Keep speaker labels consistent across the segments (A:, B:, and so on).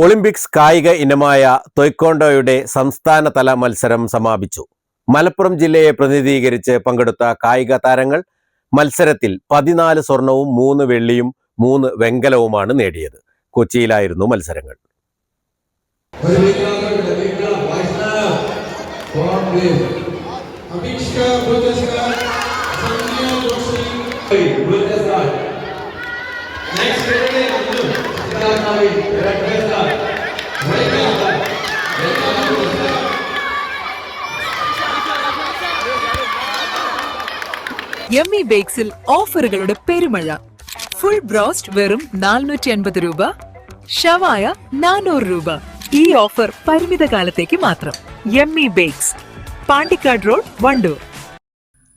A: Olympics കായിക ഇനമായ തൊയ്ക്കോണ്ടോയുടെ സംസ്ഥാനതല മത്സരം സമാപിച്ചു. മലപ്പുറം ജില്ലയെ പ്രതിനിധീകരിച്ച് പങ്കെടുത്ത കായിക താരങ്ങൾ മത്സരത്തിൽ പതിനാല് സ്വർണവും മൂന്ന് വെള്ളിയും മൂന്ന് വെങ്കലവുമാണ് നേടിയത്. കൊച്ചിയിലായിരുന്നു മത്സരങ്ങൾ.
B: യമ്മി ബേക്സിൽ ഓഫറുകളുടെ പെരുമഴ. ഫുൾ ബ്രോസ്റ്റ് വെറും നാനൂറ്റി അൻപത് രൂപ. ഷവായ നാനൂറ് രൂപ. ഈ ഓഫർ പരിമിത കാലത്തേക്ക് മാത്രം. Yummy bakes Pandikkad road Wandoor.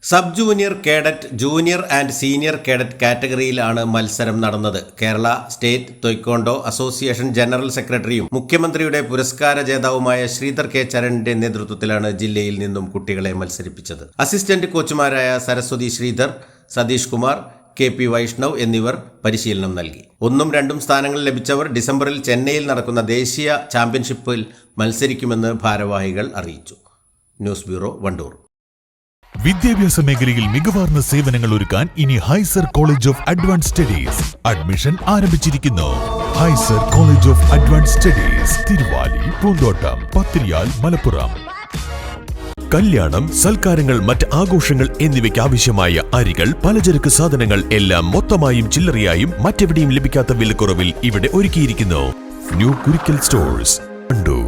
A: Sub junior cadet junior and senior cadet കാറ്റഗറിയിലാണ് മത്സരം നടന്നത്. Kerala state taekwondo association general സെക്രട്ടറിയും മുഖ്യമന്ത്രിയുടെ പുരസ്കാര ജേതാവുമായ ശ്രീധർ കെ ചരണിന്റെ നേതൃത്വത്തിലാണ് ജില്ലയിൽ നിന്നും കുട്ടികളെ മത്സരിപ്പിച്ചത്. അസിസ്റ്റന്റ് കോച്ചുമാരായ സരസ്വതി ശ്രീധർ സതീഷ് കുമാർ കെ പി വൈഷ്ണവ് എന്നിവർ പരിശീലനം നൽകി. ഒന്നും രണ്ടും സ്ഥാനങ്ങൾ ലഭിച്ചവർ ഡിസംബറിൽ ചെന്നൈയിൽ നടക്കുന്ന ദേശീയ ചാമ്പ്യൻഷിപ്പിൽ മത്സരിക്കുമെന്ന് ഭാരവാഹികൾ അറിയിച്ചു. News bureau Wandoor.
C: വിദ്യാഭ്യാസ മേഖലയിൽ മികവാർന്ന സേവനങ്ങൾ ഒരുക്കാൻ ഇനി ഹൈസർ college of advance studies admission ആരംഭിച്ചിരിക്കുന്നു. ഹൈസർ college of advance studies Thiruvali Poonthottam പത്രിയാൽ Malappuram. കല്യാണം സൽക്കാരങ്ങൾ മറ്റ് ആഘോഷങ്ങൾ എന്നിവയ്ക്ക് ആവശ്യമായ അരികൾ പലചരക്ക് സാധനങ്ങൾ എല്ലാം മൊത്തമായും ചില്ലറയായും മറ്റെവിടെയും ലഭിക്കാത്ത വിലക്കുറവിൽ ഇവിടെ ഒരുക്കിയിരിക്കുന്നു. ന്യൂ കുരിക്കൽ സ്റ്റോഴ്സ് കണ്ടു